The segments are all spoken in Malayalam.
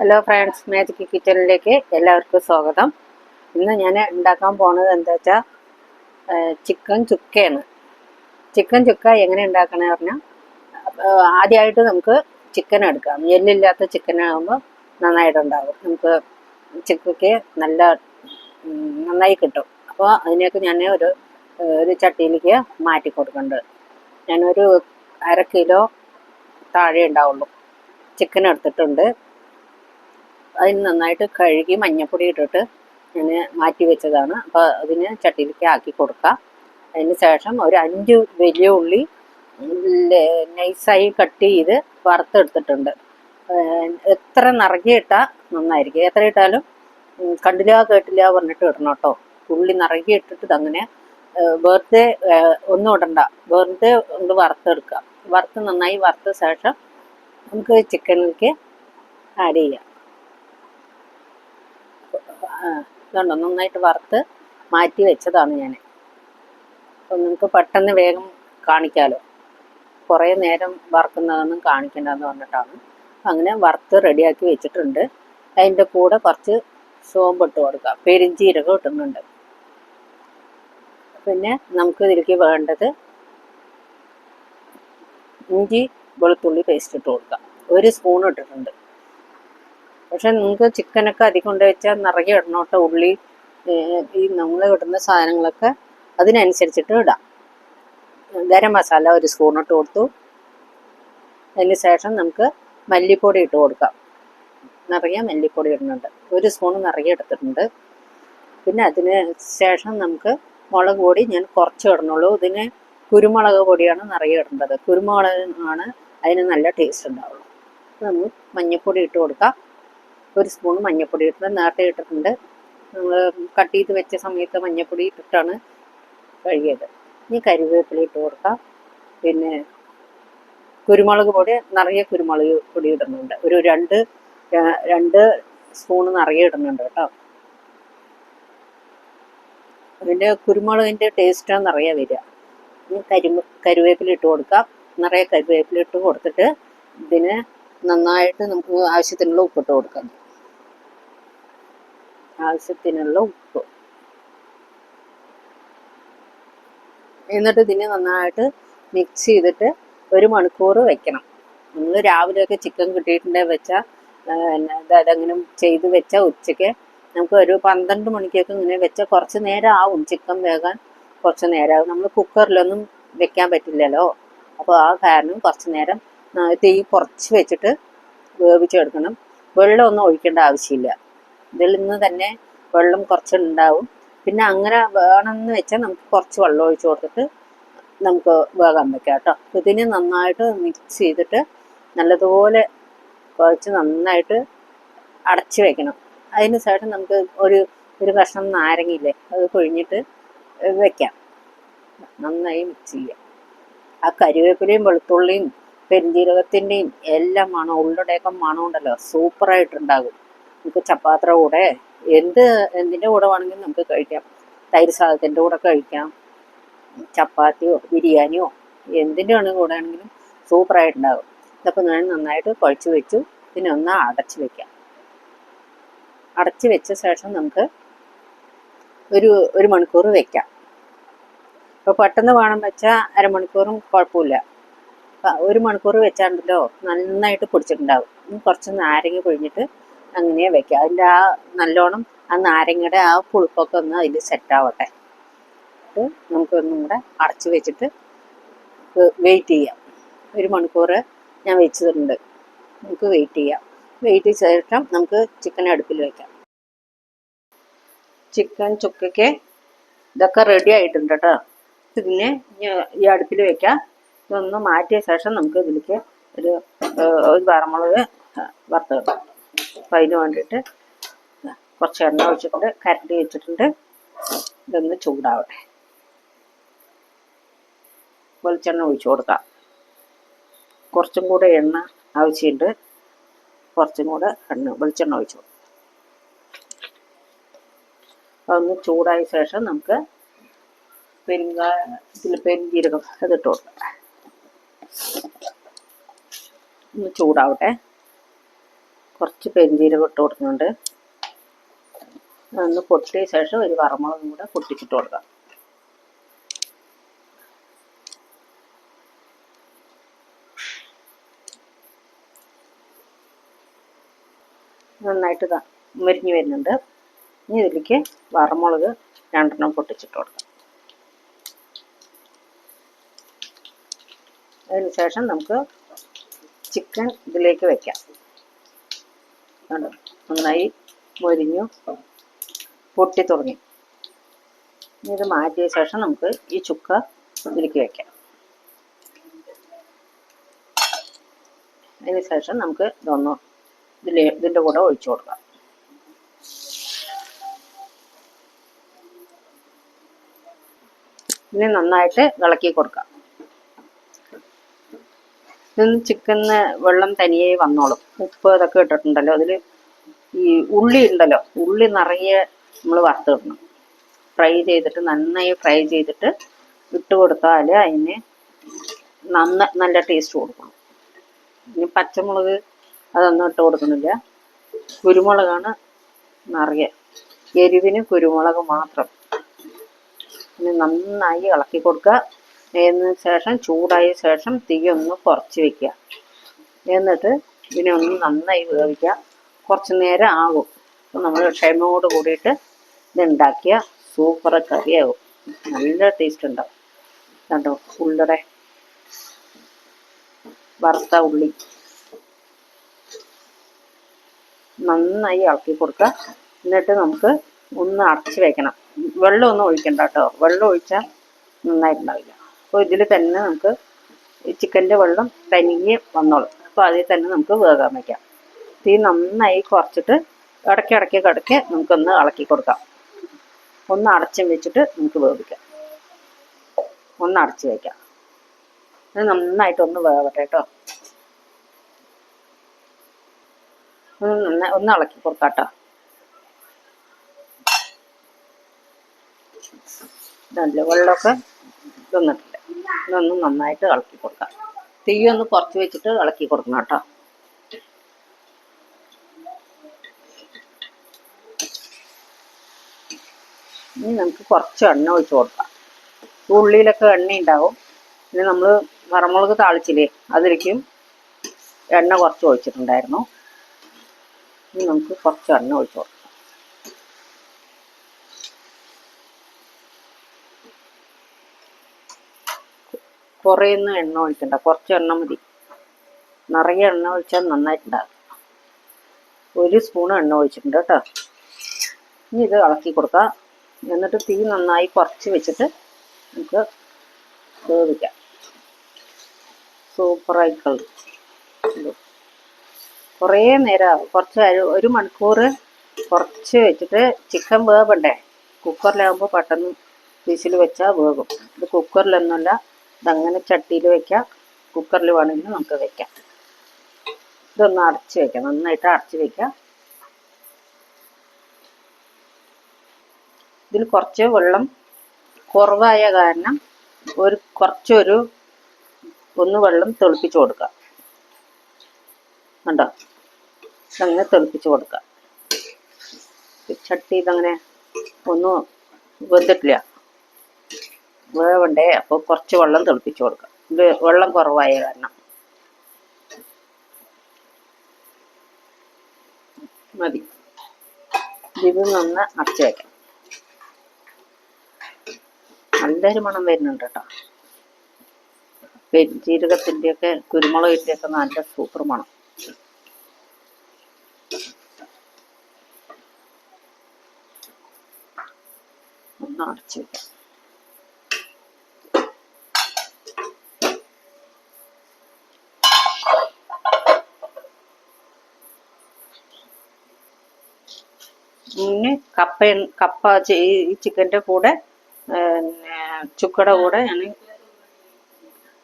ഹലോ ഫ്രണ്ട്സ് മാജിക് കിച്ചണിലേക്ക് എല്ലാവർക്കും സ്വാഗതം. ഇന്ന് ഞാൻ ഉണ്ടാക്കാൻ പോണത് എന്താ വെച്ചാൽ ചിക്കൻ ചുക്കയാണ്. ചിക്കൻ ചുക്ക എങ്ങനെ ഉണ്ടാക്കണമെന്ന് പറഞ്ഞാൽ ആദ്യമായിട്ട് നമുക്ക് ചിക്കൻ എടുക്കാം. എല്ലില്ലാത്ത ചിക്കൻ ആകുമ്പോൾ നന്നായിട്ടുണ്ടാകും നമുക്ക് ചിക്കയ്ക്ക് നല്ല നന്നായി കിട്ടും. അപ്പോൾ അതിനൊക്കെ ഞാൻ ഒരു ഒരു ചട്ടിയിലേക്ക് മാറ്റി കൊടുക്കുന്നുണ്ട് ഞാനൊരു അര കിലോ താഴെ ഉണ്ടാവുള്ളൂ. ചിക്കൻ എടുത്തിട്ടുണ്ട്. അതിന് നന്നായിട്ട് കഴുകി മഞ്ഞപ്പൊടി ഇട്ടിട്ട് ഞാൻ മാറ്റി വെച്ചതാണ്. അപ്പോൾ അതിന് ചട്ടിയിലേക്ക് ആക്കി കൊടുക്കുക അതിന് ശേഷം ഒരു അഞ്ച് വലിയ ഉള്ളി നൈസായി കട്ട് ചെയ്ത് വറുത്തെടുത്തിട്ടുണ്ട്. എത്ര നിറകിയിട്ടാൽ നന്നായിരിക്കും. എത്ര ഇട്ടാലും കണ്ടില്ല കേട്ടില്ല പറഞ്ഞിട്ട് ഇടണം കേട്ടോ. ഉള്ളി ഇട്ടിട്ട് ഏഹ് വെറുതെ ഒന്നും ഇടണ്ട. വെറുതെ ഒന്ന് വറുത്തെടുക്കുക. വറുത്ത് നന്നായി വറുത്ത ശേഷം നമുക്ക് ചിക്കനിലേക്ക് ആഡ് ചെയ്യാം. ഇതുണ്ടോ? നന്നായിട്ട് വറുത്ത് മാറ്റി വെച്ചതാണ് ഞാൻ. അപ്പം നിങ്ങൾക്ക് പെട്ടെന്ന് വേഗം കാണിക്കാമല്ലോ കുറേ നേരം വറുക്കുന്നതൊന്നും കാണിക്കേണ്ടതെന്ന് പറഞ്ഞിട്ടാണ്. അങ്ങനെ വറുത്ത് റെഡിയാക്കി വെച്ചിട്ടുണ്ട്. അതിന്റെ കൂടെ കുറച്ച് സോമ്പിട്ട് കൊടുക്കുക പെരിഞ്ചീരകം ഇട്ടുന്നുണ്ട് പിന്നെ നമുക്ക് ഇതിലേക്ക് വേണ്ടത് ഇഞ്ചി വെളുത്തുള്ളി പേസ്റ്റ് ഇട്ട് കൊടുക്കുക ഒരു സ്പൂൺ ഇട്ടിട്ടുണ്ട്. പക്ഷെ നിങ്ങൾക്ക് ചിക്കനൊക്കെ അധികം കൊണ്ട് വെച്ചാൽ നിറയെ ഇടണം കേട്ടോ ഉള്ളി ഈ നമ്മൾ ഇടുന്ന സാധനങ്ങളൊക്കെ അതിനനുസരിച്ചിട്ട് ഇടാം. ഗരം മസാല ഒരു സ്പൂൺ ഇട്ട് കൊടുത്തു. അതിന് ശേഷം നമുക്ക് മല്ലിപ്പൊടി ഇട്ട് കൊടുക്കാം. നിറയെ മല്ലിപ്പൊടി ഇടുന്നുണ്ട്. ഒരു സ്പൂൺ നിറയെ എടുത്തിട്ടുണ്ട്. പിന്നെ അതിന് ശേഷം നമുക്ക് മുളക് പൊടി ഞാൻ കുറച്ച് ഇടണുള്ളൂ ഇതിന് കുരുമുളക് പൊടിയാണ് നിറയെ ഇടേണ്ടത്. കുരുമുളക് ആണ് അതിന് നല്ല ടേസ്റ്റ് ഉണ്ടാവുള്ളൂ. നമുക്ക് മഞ്ഞൾപ്പൊടി ഇട്ട് കൊടുക്കാം. ഒരു സ്പൂൺ മഞ്ഞൾപ്പൊടി ഇട്ടത് നേരത്തെ ഇട്ടിട്ടുണ്ട്. നമ്മൾ കട്ട് ചെയ്ത് വെച്ച സമയത്ത് മഞ്ഞൾപ്പൊടി ഇട്ടിട്ടാണ് കഴുകിയത്. ഇനി കരിവേപ്പില ഇട്ട് കൊടുക്കാം. പിന്നെ കുരുമുളക് പൊടി നിറയെ കുരുമുളക് പൊടി ഇടുന്നുണ്ട്. ഒരു രണ്ട് രണ്ട് സ്പൂൺ നിറയെ ഇടുന്നുണ്ട് കേട്ടോ. അതിന്റെ കുരുമുളകിന്റെ ടേസ്റ്റാണ് നിറയെ വരിക. ഇനി കരി കരുവേപ്പില ഇട്ട് കൊടുക്കാം. നിറയെ കരുവേപ്പില ഇട്ട് കൊടുത്തിട്ട് ഇതിന് നന്നായിട്ട് നമുക്ക് ആവശ്യത്തിനുള്ള ഉപ്പിട്ട് കൊടുക്കാം. ആവശ്യത്തിനുള്ള ഉപ്പ്. എന്നിട്ട് ഇതിനെ നന്നായിട്ട് മിക്സ് ചെയ്തിട്ട് ഒരു മണിക്കൂർ വെക്കണം. നമ്മൾ രാവിലെയൊക്കെ ചിക്കൻ കിട്ടിയിട്ടുണ്ടെങ്കിൽ വെച്ചാൽ അതങ്ങനെ ചെയ്ത് വെച്ചാൽ ഉച്ചയ്ക്ക് നമുക്ക് ഒരു പന്ത്രണ്ട് മണിക്കൊക്കെ ഇങ്ങനെ വെച്ചാൽ കുറച്ച് നേരം ആവും ചിക്കൻ വേകാൻ കുറച്ച് നേരം. ആവും നമ്മൾ കുക്കറിലൊന്നും വെക്കാൻ പറ്റില്ലല്ലോ. അപ്പോൾ ആ കാരണം കുറച്ച് നേരം തീ കുറച്ച് വെച്ചിട്ട് വേവിച്ചെടുക്കണം. വെള്ളമൊന്നും ഒഴിക്കേണ്ട ആവശ്യമില്ല. ഇതിൽ നിന്ന് തന്നെ വെള്ളം കുറച്ച് ഉണ്ടാവും പിന്നെ അങ്ങനെ വേണമെന്ന് വെച്ചാൽ നമുക്ക് കുറച്ച് വെള്ളം ഒഴിച്ചു കൊടുത്തിട്ട് നമുക്ക് വേകാൻ വെക്കാം കേട്ടോ. ഇതിന് നന്നായിട്ട് മിക്സ് ചെയ്തിട്ട് നല്ലതുപോലെ കുഴച്ച് നന്നായിട്ട് അടച്ച് വെക്കണം. അതിന് ശേഷം നമുക്ക് ഒരു ഒരു കഷ്ണം നാരങ്ങയില്ലേ അത് കൊഴിഞ്ഞിട്ട് വെക്കാം. നന്നായി മിക്സ് ചെയ്യാം. ആ കരിവേപ്പിലയും വെളുത്തുള്ളിയും പെരുംജീരകത്തിന്റെയും എല്ലാം മണം ഉള്ളുടെയൊക്കെ മണം ഉണ്ടല്ലോ സൂപ്പറായിട്ടുണ്ടാകും. നമുക്ക് ചപ്പാത്തിയുടെ കൂടെ എന്ത് എന്തിന്റെ കൂടെ വേണമെങ്കിലും നമുക്ക് കഴിക്കാം. തൈര് സാധനത്തിന്റെ കൂടെ കഴിക്കാം. ചപ്പാത്തിയോ ബിരിയാണിയോ എന്തിന്റെ ആണ് കൂടെ ആണെങ്കിലും സൂപ്പറായിട്ടുണ്ടാകും ഇതൊക്കെ ഞാൻ നന്നായിട്ട് കുഴച്ച് വെച്ചു. പിന്നെ ഒന്ന് അടച്ച് വെക്കാം. അടച്ച് വെച്ച ശേഷം നമുക്ക് ഒരു ഒരു മണിക്കൂർ വെക്കാം. ഇപ്പോൾ പെട്ടെന്ന് വേണം വെച്ചാൽ അരമണിക്കൂറും കുഴപ്പമില്ല. ഒരു മണിക്കൂർ വെച്ചാണ്ടല്ലോ നന്നായിട്ട് പൊടിച്ചിട്ടുണ്ടാവും. കുറച്ച് നാരങ്ങ പിഴിഞ്ഞിട്ട് അങ്ങനെ വെക്കാം. അതിന്റെ ആ നല്ലോണം ആ നാരങ്ങയുടെ ആ പുളിപ്പൊക്കെ ഒന്ന് അതിൽ സെറ്റാവട്ടെ നമുക്ക് നമുക്കൊന്നും കൂടെ അടച്ച് വെച്ചിട്ട് വെയിറ്റ് ചെയ്യാം. ഒരു മണിക്കൂർ ഞാൻ വെച്ചിട്ടുണ്ട്. നമുക്ക് വെയിറ്റ് ചെയ്യാം. വെയിറ്റ് ശേഷം നമുക്ക് ചിക്കൻ അടുപ്പിൽ വെക്കാം. ചിക്കൻ ചുക്കയ്ക്ക് ഇതൊക്കെ റെഡി ആയിട്ടുണ്ട് കേട്ടോ ഇതിനെ ഈ അടുപ്പിൽ വെക്കാം. ഇതൊന്ന് മാറ്റിയ ശേഷം നമുക്ക് ഇതിലേക്ക് ഒരു ഒരു വറമുളക് വറുത്തിടാം അപ്പം അതിന് വേണ്ടിയിട്ട് കുറച്ച് എണ്ണ ഒഴിച്ചിട്ടുണ്ട് കരണ്ടി വെച്ചിട്ടുണ്ട്. ഇതൊന്ന് ചൂടാവട്ടെ. വെളിച്ചെണ്ണ ഒഴിച്ചു കൊടുക്കാം. കുറച്ചും കൂടെ എണ്ണ ആവശ്യമുണ്ട്. കുറച്ചും കൂടെ എണ്ണ വെളിച്ചെണ്ണ ഒഴിച്ചു കൊടുക്കാം. അതൊന്ന് ചൂടായ ശേഷം നമുക്ക് പെരുങ്കായ ഇതിൽ പെരുംജീരകം അതിട്ട് കൊടുക്കാം. ഒന്ന് ചൂടാവട്ടെ. കുറച്ച് പെരിഞ്ചീരകം ഇട്ട് കൊടുക്കുന്നുണ്ട്. ഒന്ന് പൊട്ടിയ ശേഷം ഒരു വറമുളകും കൂടെ പൊട്ടിച്ചിട്ട് കൊടുക്കാം. നന്നായിട്ട് മുരിഞ്ഞ് വരുന്നുണ്ട്. ഇനി ഇതിലേക്ക് വറമുളക് രണ്ടെണ്ണം പൊട്ടിച്ചിട്ട് കൊടുക്കാം. അതിനുശേഷം നമുക്ക് ചിക്കൻ ഇതിലേക്ക് വെക്കാം. നന്നായി മൊരിഞ്ഞു പൊട്ടി തുടങ്ങി. ഇനി ഇത് മാറ്റിയ ശേഷം നമുക്ക് ഈ ചുക്ക ഇതിലേക്ക് വെക്കാം. അതിന് ശേഷം നമുക്ക് ഇതൊന്ന് ഇതിലെ ഇതിന്റെ കൂടെ ഒഴിച്ചു കൊടുക്കാം. ഇനി നന്നായിട്ട് ഇളക്കി കൊടുക്കാം. ഇതിന് ചിക്കന് വെള്ളം തനിയെ വന്നോളും. ഉപ്പ് അതൊക്കെ ഇട്ടിട്ടുണ്ടല്ലോ. അതിൽ ഈ ഉള്ളി ഉണ്ടല്ലോ. ഉള്ളി നിറയെ നമ്മൾ വറുത്തിടണം. ഫ്രൈ ചെയ്തിട്ട് നന്നായി ഫ്രൈ ചെയ്തിട്ട് ഇട്ട് കൊടുത്താൽ അതിന് നന്ന നല്ല ടേസ്റ്റ് കൊടുക്കണം. ഇനി പച്ചമുളക് അതൊന്നും ഇട്ട് കൊടുക്കുന്നില്ല. കുരുമുളകാണ് നിറയെ. എരിവിന് കുരുമുളക് മാത്രം. ഇനി നന്നായി ഇളക്കി കൊടുക്കുക. അതിന് ശേഷം ചൂടായ ശേഷം തീ ഒന്ന് കുറച്ച് വെക്കുക. എന്നിട്ട് ഇതിനെ ഒന്ന് നന്നായി വേവിക്കുക. കുറച്ച് നേരം ആകും. അപ്പം നമ്മൾ ക്ഷമയോട് കൂടിയിട്ട് ഇത് ഉണ്ടാക്കിയ സൂപ്പർ കറിയാകും നല്ല ടേസ്റ്റ് ഉണ്ടാവും. കണ്ടോ? ഉള്ളിടെ. വറുത്ത ഉള്ളി. നന്നായി ഇളക്കി കൊടുക്കുക. എന്നിട്ട് നമുക്ക് ഒന്ന് അടച്ച് വെക്കണം. വെള്ളം ഒന്നും ഒഴിക്കണ്ട കേട്ടോ. വെള്ളം ഒഴിച്ചാൽ നന്നായിട്ടുണ്ടാവില്ല. അപ്പോൾ ഇതിൽ തന്നെ നമുക്ക് ചിക്കന്റെ വെള്ളം തനിയെ വന്നോളും. അപ്പോൾ അതിൽ തന്നെ നമുക്ക് വേകാൻ വയ്ക്കാം. തീ നന്നായി കുറച്ചിട്ട് ഇടയ്ക്ക് ഇടയ്ക്ക് കിടക്ക് നമുക്കൊന്ന് ഇളക്കി കൊടുക്കാം. ഒന്ന് അടച്ചും വെച്ചിട്ട് നമുക്ക് വേവിക്കാം. ഒന്ന് അടച്ച് വയ്ക്കാം അത് നന്നായിട്ടൊന്ന് വേവട്ടെ കേട്ടോ. ഒന്ന് നന്നായി ഒന്ന് ഇളക്കി കൊടുക്കാം കേട്ടോ. നല്ല വെള്ളമൊക്കെ ഇതൊന്നിട്ടില്ല ഇതൊന്ന് നന്നായിട്ട് ഇളക്കി കൊടുക്കാം. തീ ഒന്ന് കുറച്ച് വെച്ചിട്ട് ഇളക്കി കൊടുക്കണം കേട്ടോ. ഇനി നമുക്ക് കുറച്ച് എണ്ണ ഒഴിച്ച് കൊടുക്കാം. ഉള്ളിയിലൊക്കെ എണ്ണ ഉണ്ടാവും. പിന്നെ നമ്മൾ വറമുളക് താളിച്ചില്ലേ അതിലേക്കും എണ്ണ കുറച്ച് ഒഴിച്ചിട്ടുണ്ടായിരുന്നു. ഇനി നമുക്ക് കുറച്ച് എണ്ണ ഒഴിച്ച് കൊടുക്കാം. കുറേയൊന്നും എണ്ണ ഒഴിക്കണ്ട. കുറച്ച് എണ്ണ മതി. നിറയെ എണ്ണ ഒഴിച്ചാൽ നന്നായിട്ടുണ്ടാകും. ഒരു സ്പൂൺ എണ്ണ ഒഴിച്ചിട്ടുണ്ട് കേട്ടോ. ഇനി ഇത് ഇളക്കി കൊടുക്കാം. എന്നിട്ട് തീ നന്നായി കുറച്ച് വെച്ചിട്ട് നമുക്ക് വേവിക്കാം സൂപ്പറായിക്കളും കളി കുറേ നേരം കുറച്ച് ഒരു മണിക്കൂർ കുറച്ച് വെച്ചിട്ട് ചിക്കൻ വേവണ്ടേ? കുക്കറിലാകുമ്പോൾ പെട്ടെന്ന് വിസിൽ വെച്ചാൽ വേകും ഇത് കുക്കറിലൊന്നുമല്ല ഇതങ്ങനെ ചട്ടിയിൽ വെക്കാം. കുക്കറിൽ വേണമെങ്കിൽ നമുക്ക് വെക്കാം. ഇതൊന്ന് അടച്ച് വെക്കാം. നന്നായിട്ട് അടച്ച് വെക്കാം. ഇതിൽ കുറച്ച് വെള്ളം കുറവായ കാരണം ഒരു കുറച്ചൊരു ഒന്ന് വെള്ളം തെളിപ്പിച്ച് കൊടുക്കാം. കണ്ടോ? ഇതങ്ങനെ തെളിപ്പിച്ച് കൊടുക്കാം. ചട്ടി ഇതങ്ങനെ ഒന്നും വെന്തിട്ടില്ല. വേവണ്ടേ? അപ്പോൾ കുറച്ച് വെള്ളം തിളപ്പിച്ചു കൊടുക്കാം. ഇത് വെള്ളം കുറവായ കാരണം. മതി. ഇത് നന്ന് അടച്ചു വെക്കാം. നല്ലൊരു മണം വരുന്നുണ്ട് കേട്ടോ. പെരുജീരകത്തിന്റെയൊക്കെ ഒക്കെ കുരുമുളകിന്റെ ഒക്കെ നല്ല സൂപ്പർ മണം. ഒന്ന് അടച്ചു വെക്കാം. കപ്പ കപ്പ ഈ ചിക്കന്റെ കൂടെ പിന്നെ ചുക്കയുടെ കൂടെ ഞാൻ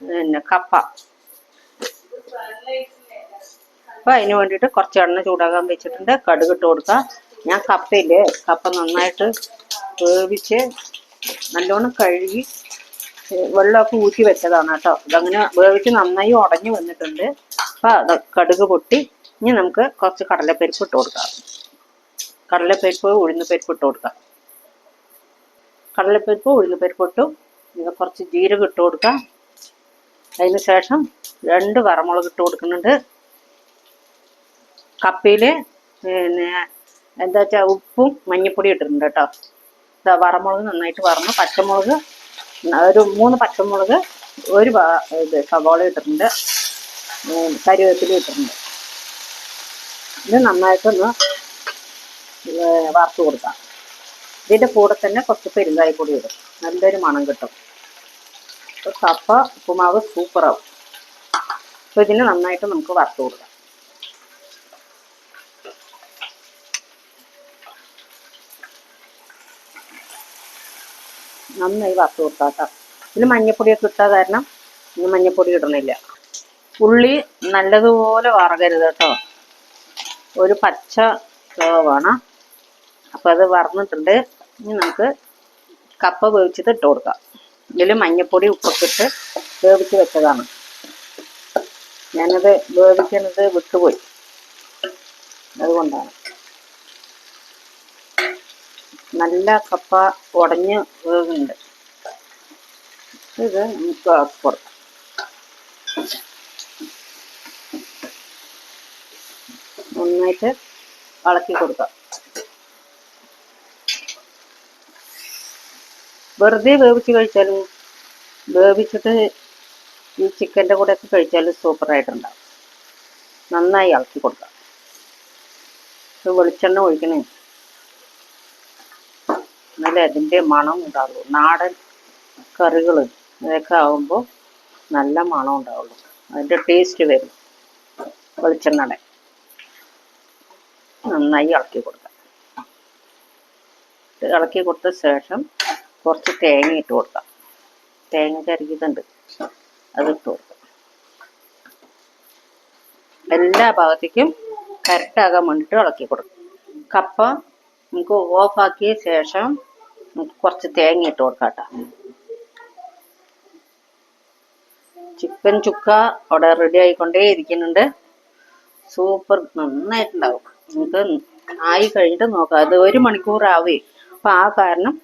പിന്നെ കപ്പ. അപ്പൊ അതിന് വേണ്ടിയിട്ട് കുറച്ച് എണ്ണ ചൂടാകാൻ വെച്ചിട്ടുണ്ട്. കടുക് ഇട്ട് ഞാൻ കപ്പയില്ലേ കപ്പ നന്നായിട്ട് വേവിച്ച് നല്ലോണം കഴുകി വെള്ളമൊക്കെ ഊറ്റി വെച്ചതാണ് കേട്ടോ. ഇതങ്ങനെ വേവിച്ച് നന്നായി ഉടഞ്ഞു വന്നിട്ടുണ്ട്. അപ്പൊ അത് കടുക് പൊട്ടി. ഇനി നമുക്ക് കുറച്ച് കടലപ്പരിപ്പ് ഇട്ട് കൊടുക്കാം. കടലപ്പരിപ്പ് ഉഴുന്നുപരിപ്പ് ഇട്ട് കൊടുക്കാം. കടലപ്പരിപ്പ് ഉഴുന്നുപരിപ്പ് ഇട്ടു. പിന്നെ കുറച്ച് ജീരകം ഇട്ട് കൊടുക്കാം. അതിന് ശേഷം രണ്ട് വറമുളക് ഇട്ട് കൊടുക്കുന്നുണ്ട്. കപ്പയിൽ പിന്നെ എന്താ വെച്ചാൽ ഉപ്പും മഞ്ഞൾപ്പൊടി ഇട്ടിട്ടുണ്ട് കേട്ടോ. ഇതാ വറമുളക് നന്നായിട്ട് വറന്നു. പച്ചമുളക് ഒരു മൂന്ന് പച്ചമുളക് ഒരു ഇത് സവാള ഇട്ടിട്ടുണ്ട്. ഉം, കറിവേപ്പില ഇട്ടിട്ടുണ്ട്. ഇത് നന്നായിട്ടൊന്ന് വറുത്ത് കൊടുക്കാം. ഇതിന്റെ കൂടെ തന്നെ കുറച്ച് പെരുങ്കായപ്പൊടി ഇടും. നല്ലൊരു മണം കിട്ടും. കപ്പ ഉപ്പുമാവ് സൂപ്പറാവും അപ്പോൾ ഇതിന് നന്നായിട്ട് നമുക്ക് വറുത്ത് കൊടുക്കാം. നന്നായി വറുത്ത് കൊടുക്കാം കേട്ടോ. ഇതിന് മഞ്ഞപ്പൊടിയൊക്കെ ഇട്ടാൽ കാരണം ഇന്ന് മഞ്ഞപ്പൊടി ഇടണില്ല. ഉള്ളി നല്ലതുപോലെ വറകരുത് കേട്ടോ. ഒരു പച്ച വേണം. അപ്പോൾ അത് വറന്നിട്ടുണ്ട്. ഇനി നമുക്ക് കപ്പ വേവിച്ചിട്ട് ഇട്ട് കൊടുക്കാം. ഇതിൽ മഞ്ഞപ്പൊടി ഉപ്പൊക്കെ ഇട്ട് വേവിച്ച് വെച്ചതാണ്. ഞാനത് വേവിക്കുന്നത് വിട്ടുപോയി. അതുകൊണ്ടാണ്. നല്ല കപ്പ ഉടഞ്ഞ് വേവുന്നുണ്ട്. ഇത് നമുക്ക് കൊടുക്കാം. നന്നായിട്ട് ഇളക്കി കൊടുക്കാം. വെറുതെ വേവിച്ച് കഴിച്ചാലും വേവിച്ചിട്ട് ഈ ചിക്കന്റെ കൂടെ ഒക്കെ കഴിച്ചാലും സൂപ്പറായിട്ടുണ്ടാവും. നന്നായി ഇളക്കി കൊടുക്കാം. വെളിച്ചെണ്ണ ഒഴിക്കണേ. എന്നാലേ അതിന്റെ മണം ഉണ്ടാവുള്ളൂ. നാടൻ കറികൾ ഇതൊക്കെ ആവുമ്പോൾ നല്ല മണം ഉണ്ടാവുള്ളൂ. അതിന്റെ ടേസ്റ്റ് വരും. വെളിച്ചെണ്ണയുടെ. നന്നായി ഇളക്കി കൊടുക്കാം. ഇളക്കി കൊടുത്ത ശേഷം കുറച്ച് തേങ്ങ ഇട്ട് കൊടുക്കാം. തേങ്ങ ചരുകിയതുണ്ട് അത് ഇട്ട് കൊടുക്കാം. എല്ലാ ഭാഗത്തേക്കും കരട്ടാകാൻ വേണ്ടിയിട്ട് ഇളക്കി കൊടുക്കും. കപ്പ നമുക്ക് ഓഫാക്കിയ ശേഷം നമുക്ക് കുറച്ച് തേങ്ങ ഇട്ട് കൊടുക്കാം കേട്ടോ. ചിക്കൻ ചുക്ക അവിടെ റെഡി ആയിക്കൊണ്ടേ ഇരിക്കുന്നുണ്ട്. സൂപ്പർ നന്നായിട്ടുണ്ടാവും. നമുക്ക് ആയി കഴിഞ്ഞിട്ട് നോക്കാം. അത് ഒരു മണിക്കൂർ ആവുകയും അപ്പം ആ കാരണം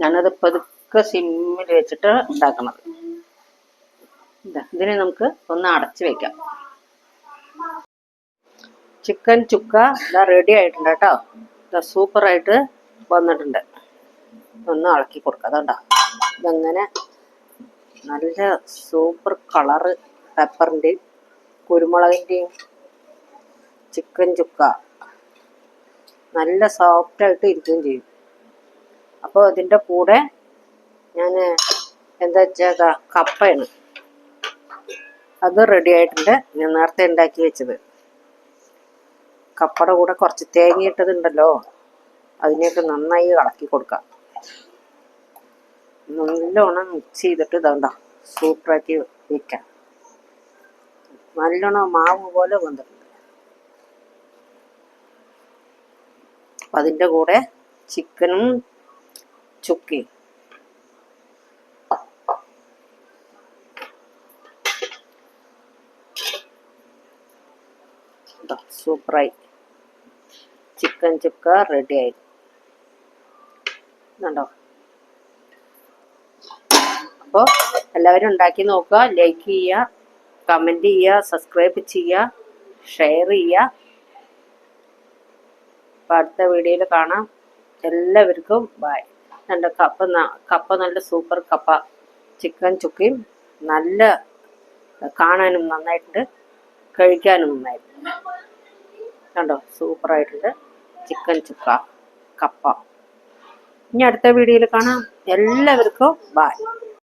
ഞാനത് പതുക്കെ സിമ്മിൽ വെച്ചിട്ട് ഉണ്ടാക്കണത്. ഇതാ ഇതിനെ നമുക്ക് ഒന്ന് അടച്ച് വെക്കാം. ചിക്കൻ ചുക്ക ഇതാ റെഡി ആയിട്ടുണ്ട് കേട്ടോ. ഇതാ സൂപ്പറായിട്ട് വന്നിട്ടുണ്ട്. ഒന്ന് ഇളക്കി കൊടുക്കുക അതുകൊണ്ടാ ഇതങ്ങനെ നല്ല സൂപ്പർ കളറ് പെപ്പറിന്റെയും കുരുമുളകിന്റെയും ചിക്കൻ ചുക്ക നല്ല സോഫ്റ്റായിട്ട് ഇരിക്കുകയും ചെയ്യും. അപ്പോൾ ഇതിന്റെ കൂടെ ഞാൻ എന്താ വെച്ചാൽ കപ്പയാണ്. അത് റെഡി ആയിട്ടുണ്ട്. ഞാൻ നേരത്തെ ഉണ്ടാക്കി വെച്ചത്. കപ്പയുടെ കൂടെ കുറച്ച് തേങ്ങ ഇട്ടതുണ്ടല്ലോ. അതിനെയൊക്കെ നന്നായി ഇളക്കി കൊടുക്കാം. നല്ലോണം മിക്സ് ചെയ്തിട്ട് ഇതാണ്ട സൂപ്പറാക്കി വെക്കാം. നല്ലോണം മാവ് പോലെ വന്നിട്ടുണ്ട്. അപ്പം അതിന്റെ കൂടെ ചിക്കനും ചുക്കയും ഇതാ, സൂപ്പറായി. ചിക്കൻ ചുക്ക റെഡിയായി കണ്ടോ? അപ്പോൾ എല്ലാവരും ഉണ്ടാക്കി നോക്കുക ലൈക്ക് ചെയ്യുക കമന്റ് ചെയ്യുക സബ്സ്ക്രൈബ് ചെയ്യുക ഷെയർ ചെയ്യുക. അപ്പോൾ അടുത്ത വീഡിയോയിൽ കാണാം. എല്ലാവർക്കും ബായ് നല്ല കപ്പ കപ്പ നല്ല സൂപ്പർ കപ്പ. ചിക്കൻ ചുക്കയും നല്ല കാണാനും നന്നായിട്ടുണ്ട്. കഴിക്കാനും നന്നായിട്ടുണ്ട്. കണ്ടോ? സൂപ്പറായിട്ടുണ്ട്. ചിക്കൻ ചുക്ക കപ്പ. ഇനി അടുത്ത വീഡിയോയിൽ കാണാം. എല്ലാവർക്കും ബായ്